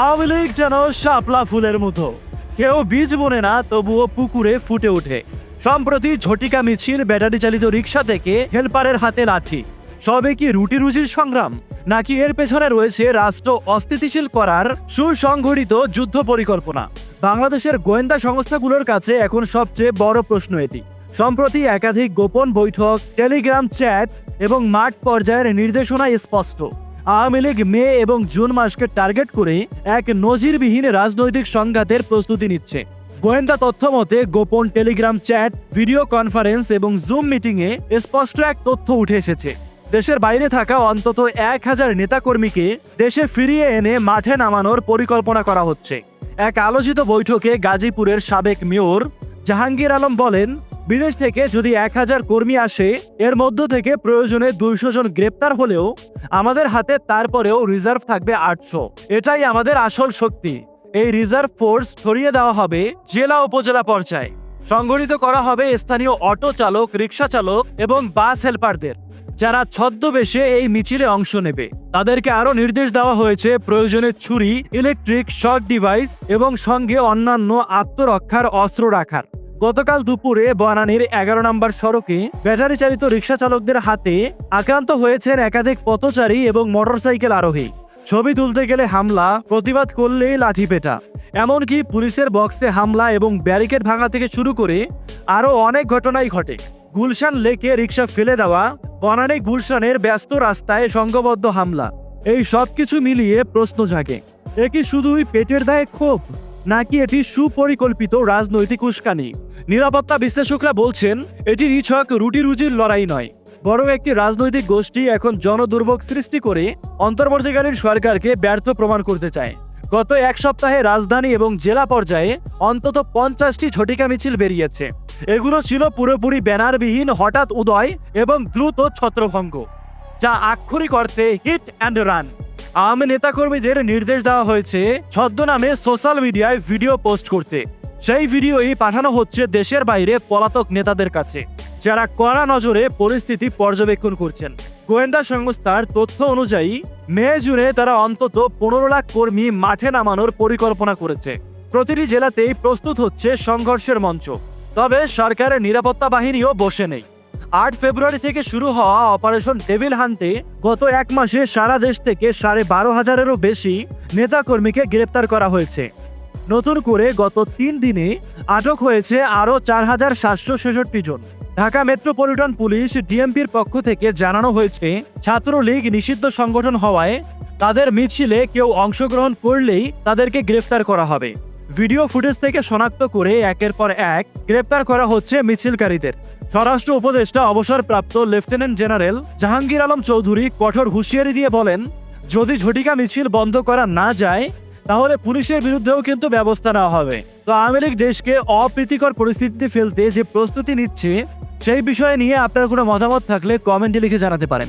আওয়ামী লীগ যেন শাপলা ফুলের মতো। কেউ বীজ বনে না, তবুও পুকুরে ফুটে ওঠে। সম্প্রতি ঝটিকা মিছিল ব্যাটারি চালিত রিক্সা থেকে হেলপারের হাতে লাঠি। সবে কি রুটি রুজির সংগ্রাম? নাকি এর পেছনে রয়েছে রাষ্ট্র অস্থিতিশীল করার সুসংগঠিত যুদ্ধ পরিকল্পনা? বাংলাদেশের গোয়েন্দা সংস্থাগুলোর কাছে এখন সবচেয়ে বড় প্রশ্ন এটি। সম্প্রতি একাধিক গোপন বৈঠক, টেলিগ্রাম চ্যাট এবং মাঠ পর্যায়ের নির্দেশনা স্পষ্ট। আওয়ামী লীগ মে এবং জুন মাসকে টার্গেট করে এক নজিরবিহীন রাজনৈতিক সংঘাতের প্রস্তুতি নিচ্ছে। গোয়েন্দা তথ্য মতে, গোপন টেলিগ্রাম চ্যাট, ভিডিও কনফারেন্স এবং জুম মিটিংয়ে স্পষ্ট এক তথ্য উঠে এসেছে। দেশের বাইরে থাকা অন্তত এক হাজার নেতাকর্মীকে দেশে ফিরিয়ে এনে মাঠে নামানোর পরিকল্পনা করা হচ্ছে। এক আলোচিত বৈঠকে গাজীপুরের সাবেক মেয়র জাহাঙ্গীর আলম বলেন বিদেশ থেকে যদি এক হাজার কর্মী আসে, এর মধ্য থেকে প্রয়োজনে দুইশো জন গ্রেপ্তার হলেও আমাদের হাতে তারপরেও রিজার্ভ থাকবে আটশো। এটাই আমাদের আসল শক্তি। এই রিজার্ভ ফোর্স ছড়িয়ে দেওয়া হবে জেলা উপজেলা পর্যায়ে। সংগঠিত করা হবে স্থানীয় অটো চালক রিক্সা চালক এবং বাস হেল্পারদের, যারা ছদ্মবেশে এই মিছিলে অংশ নেবে। তাদেরকে আরও নির্দেশ দেওয়া হয়েছে প্রয়োজনে ছুরি, ইলেকট্রিক, শর্ট ডিভাইস এবং সঙ্গে অন্যান্য আত্মরক্ষার অস্ত্র রাখার। গতকাল দুপুরে বনানীর এগারো নম্বর সড়কে ব্যাটারি চালিত রিক্সা চালকদের হাতে আক্রান্ত হয়েছেন একাধিক পথচারী এবং মোটরসাইকেল আরোহী। ছবি তুলতে গেলে হামলা, প্রতিবাদ করলেই লাঠি পেটা এমনকি পুলিশের বক্সে হামলা এবং ব্যারিকেড ভাঙা থেকে শুরু করে আরও অনেক ঘটনাই ঘটে। গুলশান লেকে রিক্সা ফেলে দেওয়া, বনানী গুলশানের ব্যস্ত রাস্তায় সংঘবদ্ধ হামলা। এই সব কিছু মিলিয়ে প্রশ্ন জাগে, এ কি শুধুই পেটের দায়ে ক্ষোভ? নাকি এটি সুপরিকল্পিত রাজনৈতিক উস্কানি? নিরাপত্তা বিশ্লেষকরা বলছেন, এটি নিছক রুটি রুজির লড়াই নয়, বরং একটি রাজনৈতিক গোষ্ঠী এখন জনদুর্ভোগ সৃষ্টি করে অন্তর্বর্তীকালীন সরকারকে ব্যর্থ প্রমাণ করতে চায়। গত এক সপ্তাহে রাজধানী এবং জেলা পর্যায়ে অন্তত পঞ্চাশটি ঝটিকা মিছিল বেরিয়েছে। এগুলো ছিল পুরোপুরি ব্যানারবিহীন, হঠাৎ উদয় এবং দ্রুত ছত্রভঙ্গ, যা আক্ষরিক অর্থে হিট অ্যান্ড রান। আওয়ামী নেতাকর্মীদের নির্দেশ দেওয়া হয়েছে ছদ্মনামে সোশ্যাল মিডিয়ায় ভিডিও পোস্ট করতে। সেই ভিডিওই পাঠানো হচ্ছে দেশের বাইরে পলাতক নেতাদের কাছে, যারা কড়া নজরে পরিস্থিতি পর্যবেক্ষণ করছেন। গোয়েন্দা সংস্থার তথ্য অনুযায়ী, মে, জুনে তারা অন্তত পনেরো লাখ কর্মী মাঠে নামানোর পরিকল্পনা করেছে। প্রতিটি জেলাতেই প্রস্তুত হচ্ছে সংঘর্ষের মঞ্চ। তবে সরকারের নিরাপত্তা বাহিনীও বসে নেই। আট ফেব্রুয়ারি থেকে শুরু হওয়া অপারেশন টেবিল হান্টে গত এক মাসে সারা দেশ থেকে সাড়ে বারো হাজারেরও বেশি নেতাকর্মীকে গ্রেপ্তার করা হয়েছে। নতুন করে গত তিন দিনে আটক হয়েছে আরও চার হাজার সাতশো ছেষট্টি জন। ঢাকা মেট্রোপলিটন পুলিশ ডিএমপির পক্ষ থেকে জানানো হয়েছে, ছাত্রলীগ নিষিদ্ধ সংগঠন হওয়ায় তাদের মিছিলে কেউ অংশগ্রহণ করলেই তাদেরকে গ্রেফতার করা হবে। ভিডিও ফুটেজ থেকে শনাক্ত করে একের পর এক গ্রেপ্তার করা হচ্ছে মিছিলকারীদের। স্বরাষ্ট্র উপদেষ্টা অবসরপ্রাপ্ত লেফটেন্যান্ট জেনারেল জাহাঙ্গীর আলম চৌধুরী কঠোর হুঁশিয়ারি দিয়ে বলেন, যদি ঝটিকা মিছিল বন্ধ করা না যায়, তাহলে পুলিশের বিরুদ্ধেও কিন্তু ব্যবস্থা নেওয়া হবে। তো আওয়ামী লীগ দেশকে অপ্রীতিকর পরিস্থিতিতে ফেলতে যে প্রস্তুতি নিচ্ছে, সেই বিষয়ে নিয়ে আপনার কোনো মতামত থাকলে কমেন্টে লিখে জানাতে পারেন।